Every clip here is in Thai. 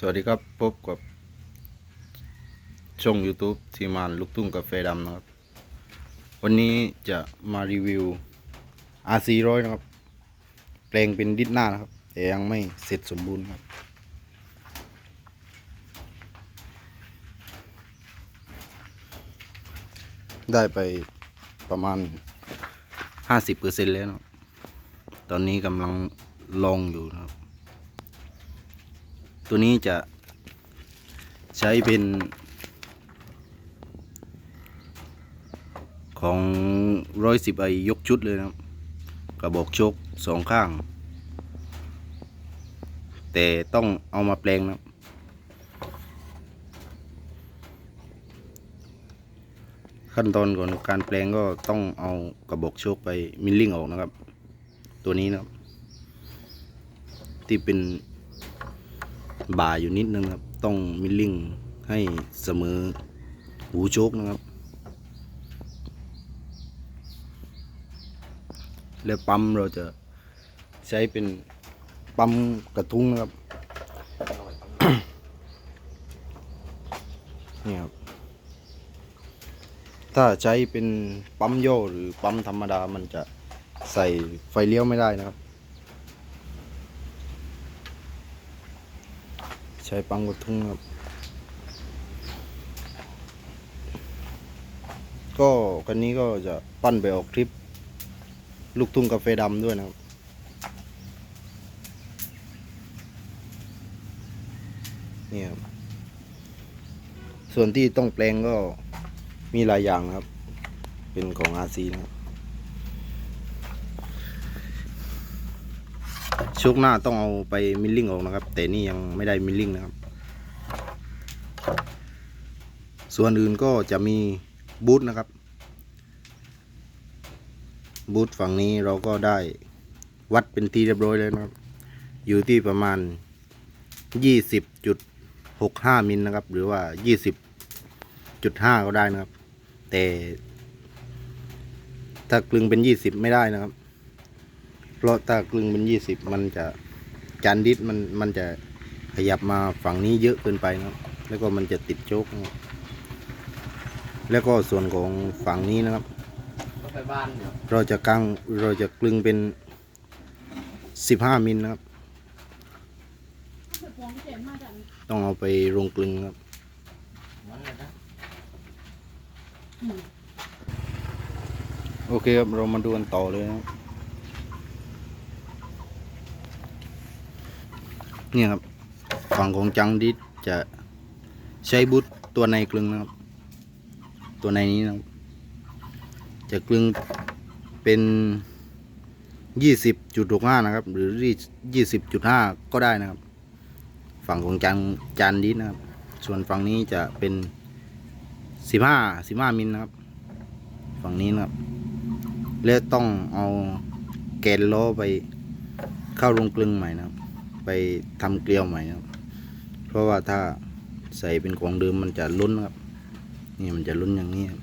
สวัสดีครับ พบกับช่อง YouTube ทีมานลูกทุ่งกาแฟดำนะครับ วันนี้จะมารีวิว RC ร้อยนะครับ แปลงเป็นดิสหน้านะครับ แต่ยังไม่เสร็จสมบูรณ์ครับ ได้ไปประมาณ 50%แล้วนะตอนนี้กำลังลองอยู่นะครับ ตัวนี้จะใช้เป็น ของร้อยสิบไอยกชุดเลยนะครับ กระบอกชคสองข้าง แต่ต้องเอามาแปลงนะขั้นตอนก่อนการแปลงก็ต้องเอากระบอกโชคไปมิลลิ่งออกนะครับ ตัวนี้นะครับ ที่เป็น บ่าอยู่นิดนึงครับ ต้องมิลลิ่งให้เสมอหูโชคนะครับ แล้วปั๊มเราจะใช้เป็นปั๊มกระทุ้งนะครับนี่ครับ ถ้าใช้เป็นปั๊มโย่หรือปั๊มธรรมดามันจะใส่ไฟเลี้ยวไม่ได้นะครับ ใช้ปังกระทุ้งครับก็คันนี้ก็จะปั้นไปออกทริป ลูกทุ่งกาแฟดำด้วยนะครับ นี่ครับ ส่วนที่ต้องแปลงก็มีหลายอย่างนะครับ เป็นของ RC นะครับ ชุกหน้าต้องเอาไปมิลลิ่งออกนะครับ แต่นี่ยังไม่ได้มิลลิ่งนะครับ ส่วนอื่นก็จะมีบูทนะครับ บูทฝั่งนี้เราก็ได้วัดเป็นทีเรียบร้อยแล้วนะครับ อยู่ที่ประมาณ 20.65มิลนะครับ หรือว่า 20.5 ก็ได้นะครับ แต่ถ้ากลึงเป็น 20 ไม่ได้นะครับ เพราะถ้ากลึงเป็นยี่สิบมันจะจานดิสมันมันจะขยับมาฝั่งนี้เยอะเกินไปนะครับ แล้วก็มันจะติดโจกนะครับแล้วก็ส่วนของฝั่งนี้นะครับ ก็ไปบ้านเดี๋ยวเราจะกางเราจะกลึงเป็นสิบห้ามิลนะครับต้องเอาไปโรงกลึงครับ มันเลยนะโอเคครับ เรามาดูกันต่อเลยนะครับ เนี่ยครับฝั่งของจังดิสจะใช้บุตตัวในกลึงนะครับ ตัวในนี้นะครับ จะกลึงเป็นยี่สิบจุดหกห้านะครับ หรือยี่สิบจุดห้าก็ได้นะครับ ฝั่งของจานจานดิสนะครับ ส่วนฝั่งนี้จะเป็นสิบห้าสิบห้ามิลนะครับ ฝั่งนี้นะครับ แล้วต้องเอาแกนล้อไปเข้าโรงกลึงใหม่นะครับ ไปทำเกลียวใหม่ครับ เพราะว่าถ้าใส่เป็นของเดิมมันจะล้นครับ นี่มันจะล้นอย่างนี้ครับ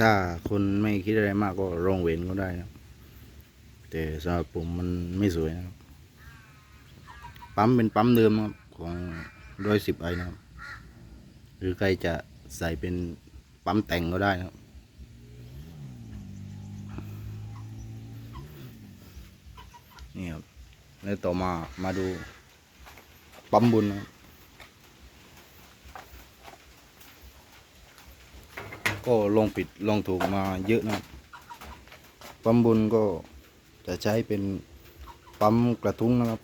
ถ้าคนไม่คิดอะไรมากก็รองเวนก็ได้นะครับ แต่สำหรับผมมันไม่สวยนะครับ ปั๊มเป็นปั๊มเดิมครับของร้อยสิบไอนะครับ หรือใครจะใส่เป็นปั๊มแต่งก็ได้นะครับนี่ครับ แล้วต่อมามาดูปั๊มบุญนะก็ลองผิดลองถูกมาเยอะนะปั๊มบุญก็จะใช้เป็นปั๊มกระทุ้งนะครับ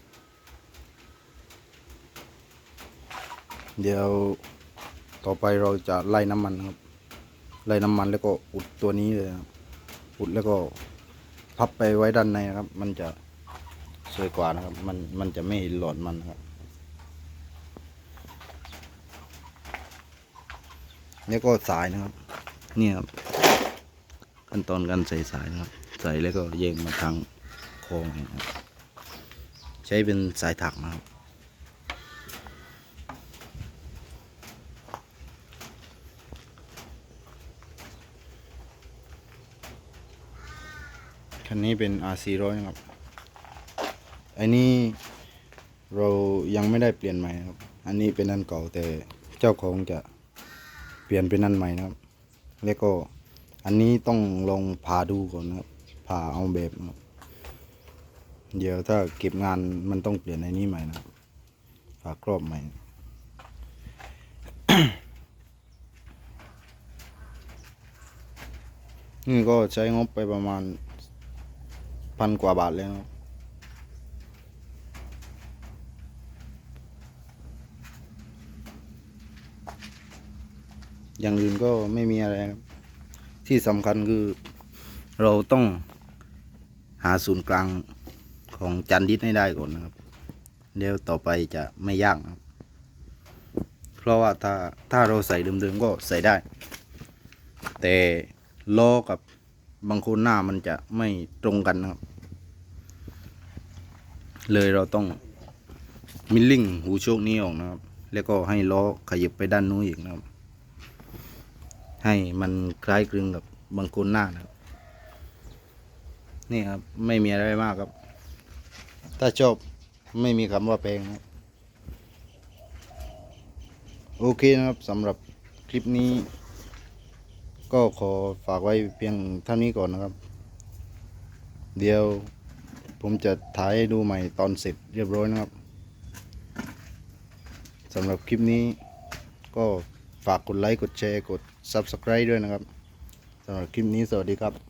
เดี๋ยวต่อไปเราจะไล่น้ำมันนะครับ ไล่น้ำมันแล้วก็อุดตัวนี้เลยนะอุดแล้วก็พับไปไว้ด้านในนะครับ มันจะ สวยกว่านะครับ มันมันจะไม่เห็นหลอดมันนะครับแล้วก็สายนะครับ เนี่ยครับขั้นตอนการใส่สายนะครับ ใส่แล้วก็แยงมาทางโค้งนะครับ ใช้เป็นสายถักนะครับคันนี้เป็น RC ร้อยนะครับ อันนี้เรายังไม่ได้เปลี่ยนใหม่นะครับ อันนี้เป็นอันเก่าแต่เจ้าของจะเปลี่ยนเป็นอันใหม่นะครับ แล้วก็อันนี้ต้องลองผ่าดูก่อนนะครับผ่าเอาแบบนะครับเดี๋ยวถ้าเก็บงานมันต้องเปลี่ยนในนี้ใหม่นะครับผ่ากรอบใหม่ นี่ก็ใช้งบไปประมาณพันกว่าบาทแล้วนะครับ อย่างอื่นก็ไม่มีอะไรครับที่สำคัญคือเราต้องหาศูนย์กลางของจันดิษให้ได้ก่อนนะครับเดี๋ยวต่อไปจะไม่ยากนะครับเพราะว่าถ้าถ้าเราใส่เดิมๆก็ใส่ได้ แต่ล้อกับบางคนหน้ามันจะไม่ตรงกันนะครับ เลยเราต้องมิลลิ่งหูโชคนี้ออกนะครับ แล้วก็ให้ล้อขยับไปด้านนู้นอีกนะครับ ให้มันคล้ายคลึงกับบางโคนหน้านะครับ นี่ครับ ไม่มีอะไรมากครับ ถ้าชอบไม่มีคำว่าแพงนะโอเคนะครับสำหรับคลิปนี้ ก็ขอฝากไว้เพียงเท่านี้ก่อนนะครับ เดี๋ยวผมจะถ่ายดูใหม่ตอนเสร็จเรียบร้อยนะครับสำหรับคลิปนี้ก็ฝากกดไลค์ กดแชร์ กด Subscribe ด้วยนะครับสำหรับคลิปนี้สวัสดีครับ